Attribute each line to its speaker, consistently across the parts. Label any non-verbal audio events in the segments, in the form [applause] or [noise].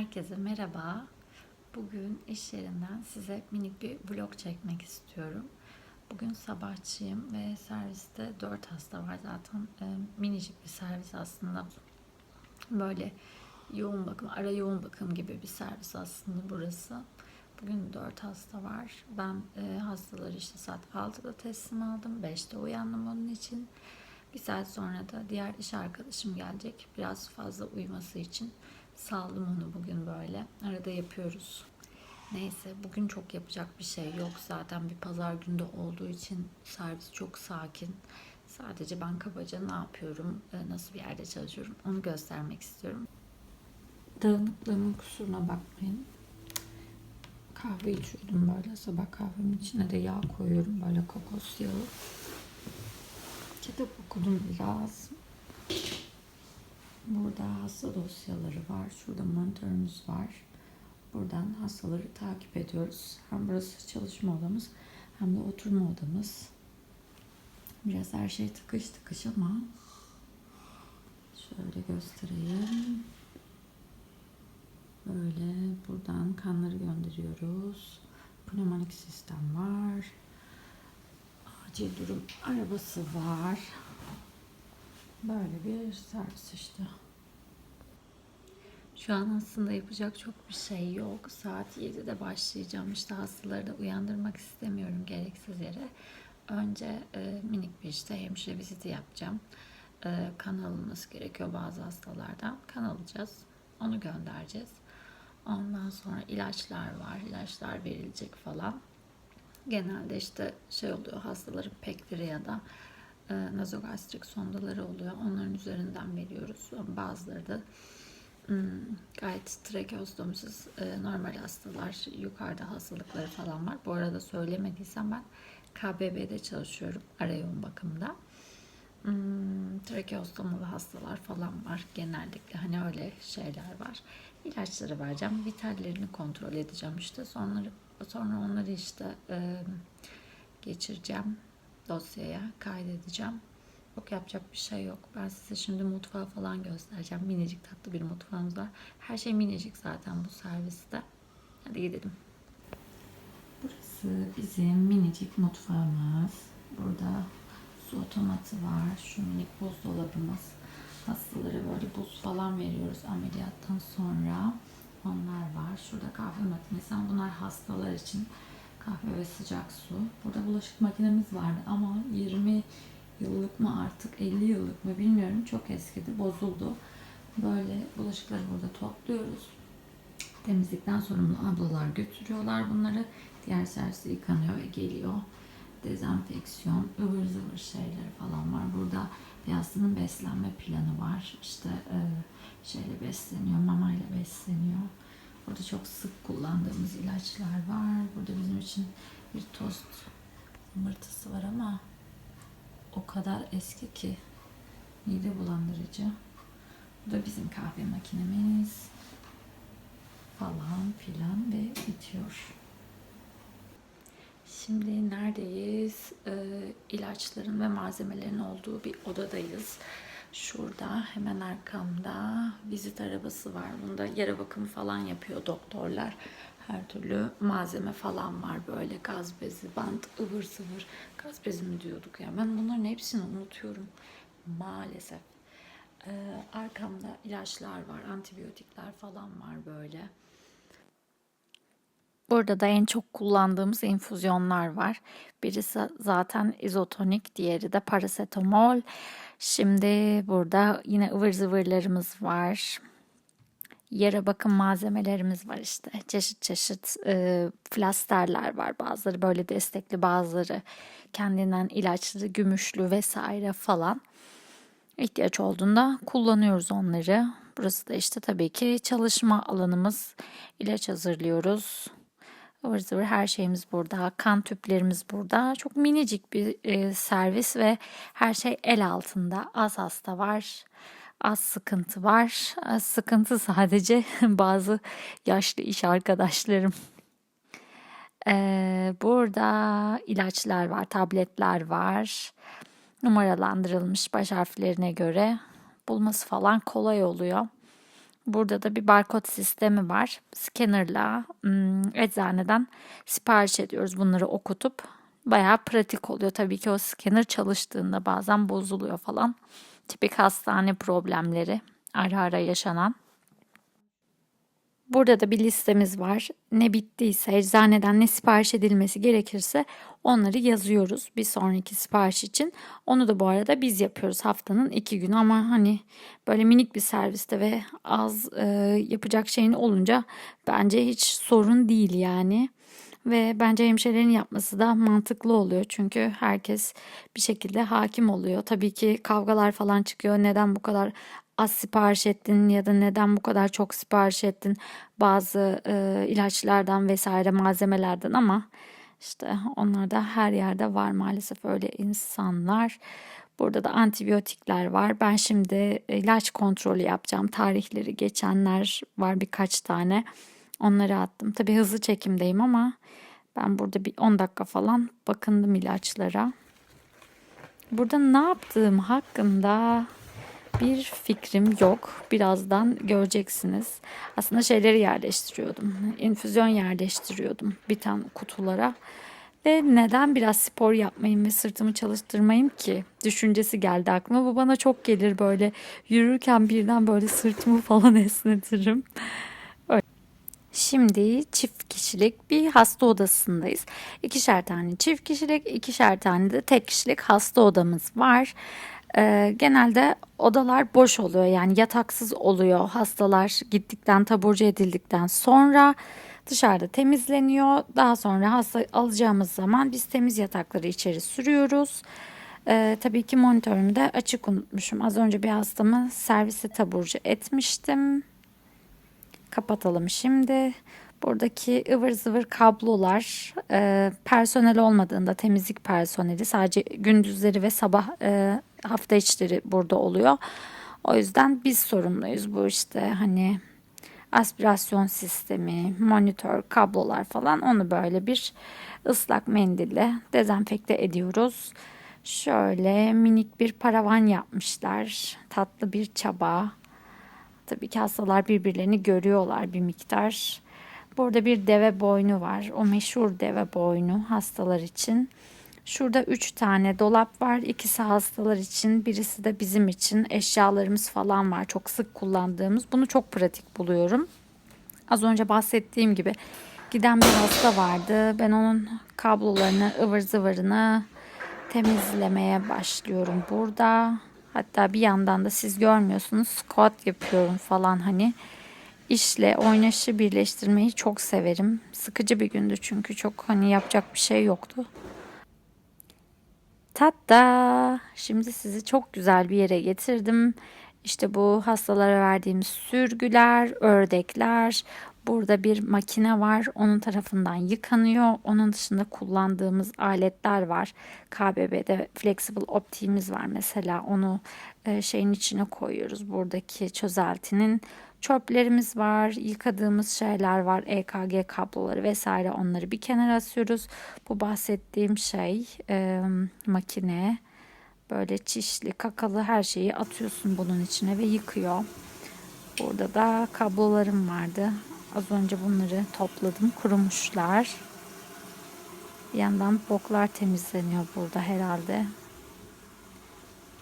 Speaker 1: Herkese merhaba. Bugün iş yerinden size minik bir vlog çekmek istiyorum. Bugün sabahçıyım ve serviste 4 hasta var zaten. E, minicik bir servis aslında. Böyle yoğun bakım, ara yoğun bakım gibi bir servis aslında burası. Bugün 4 hasta var. Ben e, hastaları işte saat 6'da teslim aldım. 5'te uyandım onun için. Bir saat sonra da diğer iş arkadaşım gelecek. Biraz fazla uyuması için saldım onu bugün böyle. Arada yapıyoruz. Neyse bugün çok yapacak bir şey yok. Zaten bir pazar günde olduğu için servis çok sakin. Sadece ben kabaca ne yapıyorum, e, nasıl bir yerde çalışıyorum onu göstermek istiyorum. Dağınıklığımın kusuruna bakmayın. Kahve içiyordum böyle. Sabah kahvemin içine de yağ koyuyorum. Böyle kokos yağı. Kitap okudum biraz. Burada hasta dosyaları var. Şurada monitörümüz var. Buradan hastaları takip ediyoruz. Hem burası çalışma odamız hem de oturma odamız. Biraz her şey tıkış tıkış ama şöyle göstereyim. Böyle buradan kanları gönderiyoruz. Pneumonik sistem var. Acil durum arabası var. Böyle bir servis işte. Şu an aslında yapacak çok bir şey yok. Saat 7'de başlayacağım. İşte hastaları da uyandırmak istemiyorum gereksiz yere. Önce e, minik bir işte hemşire viziti yapacağım. E, kan alınması gerekiyor bazı hastalardan. Kan alacağız. Onu göndereceğiz. Ondan sonra ilaçlar var. İlaçlar verilecek falan. Genelde işte şey oluyor hastaların pekleri ya da e, nazogastrik sondaları oluyor. Onların üzerinden veriyoruz. Bazıları da hmm, gayet trakeostomisiz e, normal hastalar, yukarıda hastalıkları falan var. Bu arada söylemediysem ben KBB'de çalışıyorum. Ara yoğun bakımda. Hmm, trakeostomalı hastalar falan var genellikle. Hani öyle şeyler var. İlaçları vereceğim. Vitallerini kontrol edeceğim işte. Sonra, sonra onları işte e, geçireceğim dosyaya kaydedeceğim. Çok yapacak bir şey yok. Ben size şimdi mutfağı falan göstereceğim. Minicik tatlı bir mutfağımız var. Her şey minicik zaten bu serviste. Hadi gidelim. Burası bizim minicik mutfağımız. Burada su otomatı var. Şu minik buzdolabımız. Hastalara böyle buz falan veriyoruz ameliyattan sonra. Onlar var. Şurada kahve makinesi. Bunlar hastalar için kahve ve sıcak su. Burada bulaşık makinemiz vardı ama 20 yıllık mı artık 50 yıllık mı bilmiyorum. Çok eskidi, bozuldu. Böyle bulaşıkları burada topluyoruz. Temizlikten sorumlu ablalar götürüyorlar bunları. Diğer serviste yıkanıyor ve geliyor. Dezenfeksiyon, ıvır zıvır şeyleri falan var. Burada Beyazlı'nın beslenme planı var. İşte e, şeyle besleniyor, mamayla besleniyor. Burada çok sık kullandığımız ilaçlar var. Burada bizim için bir tost yumurtası var ama o kadar eski ki mide bulandırıcı. Bu da bizim kahve makinemiz falan filan ve bitiyor. Şimdi neredeyiz? Ee, ilaçların ve malzemelerin olduğu bir odadayız. Şurada hemen arkamda vizit arabası var. Bunda yara bakımı falan yapıyor doktorlar. Her türlü malzeme falan var böyle gaz bezi, bant, ıvır zıvır. Gaz bezi mi diyorduk ya? Ben bunların hepsini unutuyorum maalesef. Ee, arkamda ilaçlar var, antibiyotikler falan var böyle. Burada da en çok kullandığımız infüzyonlar var. Birisi zaten izotonik, diğeri de parasetamol. Şimdi burada yine ıvır zıvırlarımız var. Yara bakım malzemelerimiz var işte. Çeşit çeşit e, flasterler var. Bazıları böyle destekli, bazıları kendinden ilaçlı, gümüşlü vesaire falan. İhtiyaç olduğunda kullanıyoruz onları. Burası da işte tabii ki çalışma alanımız. İlaç hazırlıyoruz. Ivır zıvır her şeyimiz burada. Kan tüplerimiz burada. Çok minicik bir e, servis ve her şey el altında. Az hasta var. Az sıkıntı var. Az sıkıntı sadece [laughs] bazı yaşlı iş arkadaşlarım. Ee, burada ilaçlar var, tabletler var. Numaralandırılmış baş harflerine göre bulması falan kolay oluyor. Burada da bir barkod sistemi var. Scanner'la hmm, eczaneden sipariş ediyoruz bunları okutup. Bayağı pratik oluyor. Tabii ki o scanner çalıştığında bazen bozuluyor falan. Tipik hastane problemleri ara ara yaşanan. Burada da bir listemiz var. Ne bittiyse, eczaneden ne sipariş edilmesi gerekirse onları yazıyoruz bir sonraki sipariş için. Onu da bu arada biz yapıyoruz haftanın iki günü ama hani böyle minik bir serviste ve az e, yapacak şeyin olunca bence hiç sorun değil yani. Ve bence hemşirelerin yapması da mantıklı oluyor. Çünkü herkes bir şekilde hakim oluyor. Tabii ki kavgalar falan çıkıyor. Neden bu kadar az sipariş ettin ya da neden bu kadar çok sipariş ettin bazı e, ilaçlardan vesaire malzemelerden ama işte onlar da her yerde var maalesef öyle insanlar. Burada da antibiyotikler var. Ben şimdi ilaç kontrolü yapacağım. Tarihleri geçenler var birkaç tane. Onları attım. Tabii hızlı çekimdeyim ama ben burada bir 10 dakika falan bakındım ilaçlara. Burada ne yaptığım hakkında bir fikrim yok. Birazdan göreceksiniz. Aslında şeyleri yerleştiriyordum. İnfüzyon yerleştiriyordum bir tane kutulara. Ve neden biraz spor yapmayayım ve sırtımı çalıştırmayayım ki? Düşüncesi geldi aklıma. Bu bana çok gelir böyle yürürken birden böyle sırtımı falan [laughs] esnetirim. Şimdi çift kişilik bir hasta odasındayız. İkişer tane çift kişilik, ikişer tane de tek kişilik hasta odamız var. Ee, genelde odalar boş oluyor yani yataksız oluyor hastalar gittikten taburcu edildikten sonra dışarıda temizleniyor. Daha sonra hasta alacağımız zaman biz temiz yatakları içeri sürüyoruz. Ee, tabii ki monitörümü de açık unutmuşum. Az önce bir hastamı servise taburcu etmiştim. Kapatalım şimdi. Buradaki ıvır zıvır kablolar e, personel olmadığında temizlik personeli sadece gündüzleri ve sabah e, hafta içleri burada oluyor. O yüzden biz sorumluyuz bu işte hani aspirasyon sistemi, monitör, kablolar falan onu böyle bir ıslak mendille dezenfekte ediyoruz. Şöyle minik bir paravan yapmışlar. Tatlı bir çaba. Tabii ki hastalar birbirlerini görüyorlar bir miktar. Burada bir deve boynu var. O meşhur deve boynu hastalar için. Şurada üç tane dolap var. İkisi hastalar için, birisi de bizim için. Eşyalarımız falan var. Çok sık kullandığımız. Bunu çok pratik buluyorum. Az önce bahsettiğim gibi giden bir hasta vardı. Ben onun kablolarını, ıvır zıvırını temizlemeye başlıyorum burada. Hatta bir yandan da siz görmüyorsunuz squat yapıyorum falan hani işle oynaşı birleştirmeyi çok severim. Sıkıcı bir gündü çünkü çok hani yapacak bir şey yoktu. Tatta şimdi sizi çok güzel bir yere getirdim. İşte bu hastalara verdiğimiz sürgüler, ördekler. Burada bir makine var. Onun tarafından yıkanıyor. Onun dışında kullandığımız aletler var. KBB'de flexible optiğimiz var mesela. Onu e, şeyin içine koyuyoruz. Buradaki çözeltinin çöplerimiz var, yıkadığımız şeyler var, EKG kabloları vesaire onları bir kenara asıyoruz. Bu bahsettiğim şey e, makine böyle çişli, kakalı her şeyi atıyorsun bunun içine ve yıkıyor. Burada da kablolarım vardı. Az önce bunları topladım, kurumuşlar. Bir yandan boklar temizleniyor burada herhalde.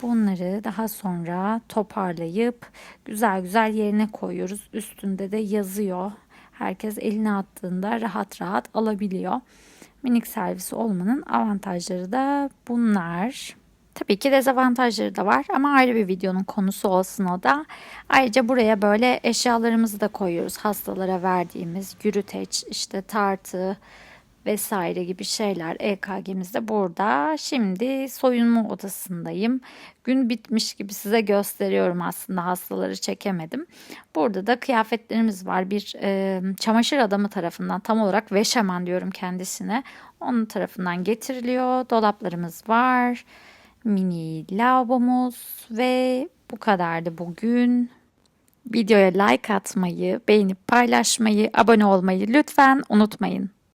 Speaker 1: Bunları daha sonra toparlayıp güzel güzel yerine koyuyoruz. Üstünde de yazıyor. Herkes eline attığında rahat rahat alabiliyor. Minik servisi olmanın avantajları da bunlar. Tabii ki dezavantajları da var ama ayrı bir videonun konusu olsun o da. Ayrıca buraya böyle eşyalarımızı da koyuyoruz. Hastalara verdiğimiz yürüteç, işte tartı, vesaire gibi şeyler EKG'mizde burada. Şimdi soyunma odasındayım. Gün bitmiş gibi size gösteriyorum aslında hastaları çekemedim. Burada da kıyafetlerimiz var. Bir e, çamaşır adamı tarafından tam olarak veşeman diyorum kendisine. Onun tarafından getiriliyor. Dolaplarımız var. Mini lavabomuz ve bu kadardı bugün. Videoya like atmayı, beğenip paylaşmayı, abone olmayı lütfen unutmayın.